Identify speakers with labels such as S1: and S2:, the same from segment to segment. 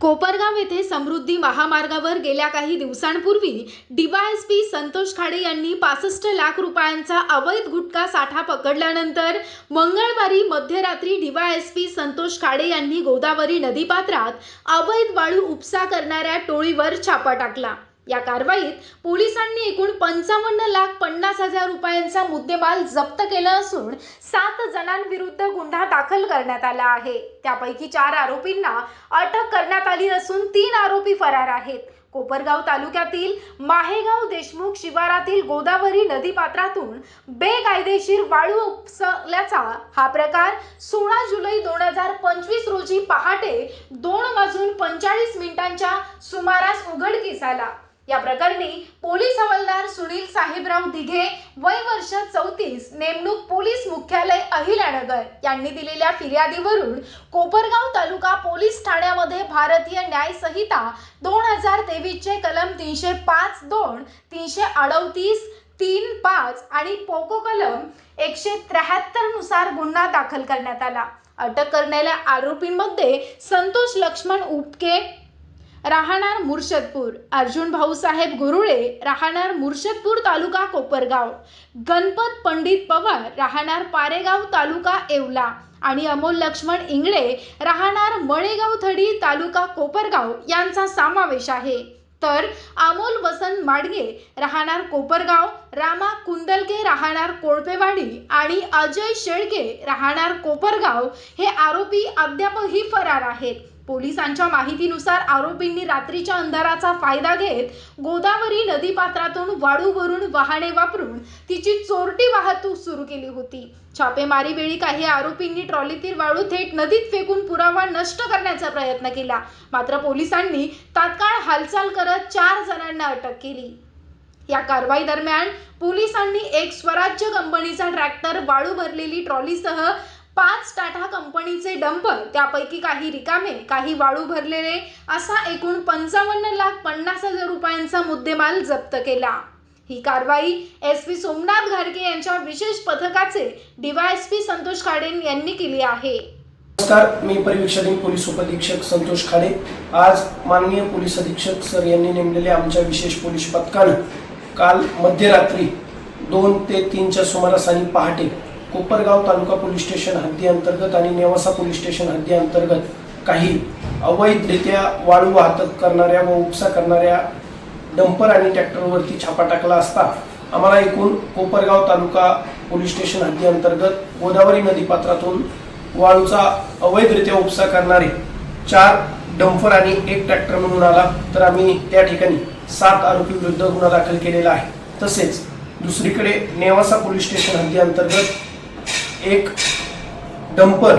S1: कोपरगाव येथे समृद्धी महामार्गावर गेल्या काही दिवसांपूर्वी डीवायएसपी संतोष खाडे यांनी पासष्ट लाख रुपयांचा अवैध गुटखा साठा पकडल्यानंतर मंगळवारी मध्यरात्री डीवायएसपी संतोष खाडे यांनी गोदावरी नदीपात्रात अवैध वाळू उपसा करणाऱ्या टोळीवर छापा टाकला. या कारवाईत पोलिसांनी एकूण पंचावन्न लाख पन्नास हजार रुपयांचा मुद्देमाल जप्त केला असून सात जणांविरुद्ध गुन्हा दाखल करण्यात आला आहे. त्यापैकी चार आरोपींना अटक करण्यात आली असून तीन आरोपी फरार आहेत. कोपरगाव तालुक्यातील माहेगाव देशमुख शिवारातील गोदावरी नदीपात्रातून बेकायदेशीर वाळू उपसल्याचा हा प्रकार सोळा जुलै दोन हजार पंचवीस रोजी पहाटे दोन वाजून पंचेचाळीस मिनिटांच्या सुमारास उघडकीस आला. या प्रकरणी पोलीस हवालदार सुनील साहेबराव दिघे वय वर्ष चौतीस नेमणूक पोलीस मुख्यालय अहिल्यानगर. यांनी दिलेल्या फिर्यादीवरून कोपरगाव तालुका पोलीस ठाण्यामध्ये भारतीय न्याय संहिता दोन हजार तेवीसचे कलम तीनशे पाच दोन तीनशे अडतीस तीन पाच आणि पोको कलम एकशे त्र्याहत्तरनुसार गुन्हा दाखल करण्यात आला. अटक करण्याला आरोपींमध्ये संतोष लक्ष्मण उपके राहणार मुर्शदपूर. अर्जुन भाऊसाहेब गुरुळे राहणार मुर्शदपूर तालुका कोपरगाव. गणपत पंडित पवार राहणार पारेगाव तालुका येवला. आणि अमोल लक्ष्मण इंगळे राहणार मळेगाव थडी तालुका कोपरगाव यांचा समावेश आहे. तर अमोल वसंत माडगे राहणार कोपरगाव रामा कुंदलके राहणार कोळपेवाडी आणि अजय शेळके राहणार कोपरगाव हे आरोपी अद्यापही फरार आहेत. पोलिसांच्या माहितीनुसार आरोपींनी रात्रीच्या अंधाराचा फायदा घेत गोदावरी नदीपात्रातून वाळूवरून वाहने वापरून तिची चोरटी वाहतूक सुरू केली होती. छापेमारी वेळी काही आरोपींनी ट्रॉलीतील वाळू थेट नदीत फेकून पुरावा नष्ट करण्याचा प्रयत्न केला. मात्र पोलिसांनी तात्काळ हालचाल करत चार जणांना अटक केली. या कारवाई दरम्यान पोलिसांनी एक स्वराज्य कंपनीचा ट्रॅक्टर वाळू भरलेली ट्रॉलीसह पाच टाटा कंपनीचे डंपर त्यापैकी काही रिकामे काही वाळू भरलेले असा एकूण पंचावन्न लाख पन्नास हजार रुपयांचा मुद्देमाल जप्त केला. ही कारवाई एस पी सोमनाथ घारके यांच्या विशेष पथकाचे डीवायएसपी संतोष खाडे यांनी केली आहे.
S2: नमस्कार मी परिवीक्षक पोलीस उपअधीक्षक संतोष खाडे. आज माननीय पोलीस अधीक्षक सर यांनी नेमलेल्या आमच्या विशेष पोलीस पथकानं काल मध्यरात्री दोन ते तीनच्या सुमारास आणि पहाटे कोपरगाव तालुका पोलीस स्टेशन हद्दी अंतर्गत आणि नेवासा पोलीस स्टेशन हद्दी अंतर्गत काही अवैधरित्या वाळू वाहतूक करणाऱ्या व उपसा करणाऱ्या डंपर आणि ट्रॅक्टरवरती छापा टाकला असता आम्हाला एकूण कोपरगाव तालुका पोलीस स्टेशन हद्दी अंतर्गत गोदावरी नदीपात्रातून वाळूचा अवैधरित्या उपसा करणारे चार डंपर आणि एक ट्रॅक्टर म्हणून आला. तर आम्ही त्या ठिकाणी सात आरोपी विरुद्ध गुन्हा दाखल केलेला आहे. तसेच दुसरीकडे नेवासा पोलीस स्टेशन हद्दी अंतर्गत एक डंपर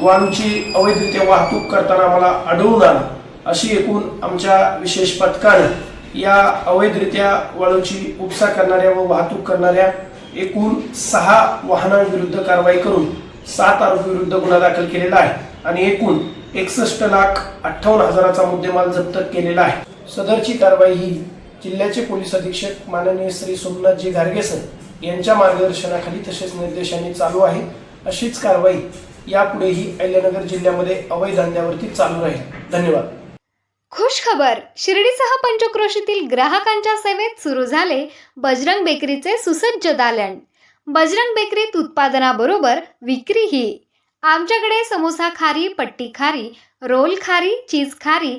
S2: वाळूची अवैधरित्या वाहतूक करताना आम्हाला आढळून आला. अशी एकूण आमच्या विशेष पथकानं या अवैधरित्या वाळूची उपसा करणाऱ्या व वाहतूक करणाऱ्या एकूण सहा वाहनांविरुद्ध कारवाई करून सात आरोपी विरुद्ध गुन्हा दाखल केलेला आहे आणि एकूण एकसष्ट लाख अठ्ठावन्न हजाराचा मुद्देमाल जप्त केलेला आहे. सदरची कारवाई ही जिल्ह्याचे पोलीस अधीक्षक माननीय श्री सोमनाथजी घारगे सर यांच्या मार्गदर्शनाखाली तसेच निर्देशांनी चालू आहे. अशीच कारवाई यापुढेही अहिल्यानगर जिल्ह्यामध्ये अवैध धंद्यावरती चालू राहील. धन्यवाद.
S3: खुश खबर शिर्डीसह पंचक्रोशीतील ग्राहकांच्या सेवेत सुरू झाले बजरंग बेकरीचे सुसज्ज दालन. बजरंग बेकरीत उत्पादनाबरोबर विक्रीही. आमच्याकडे समोसा खारी पट्टी खारी रोल खारी चीज खारी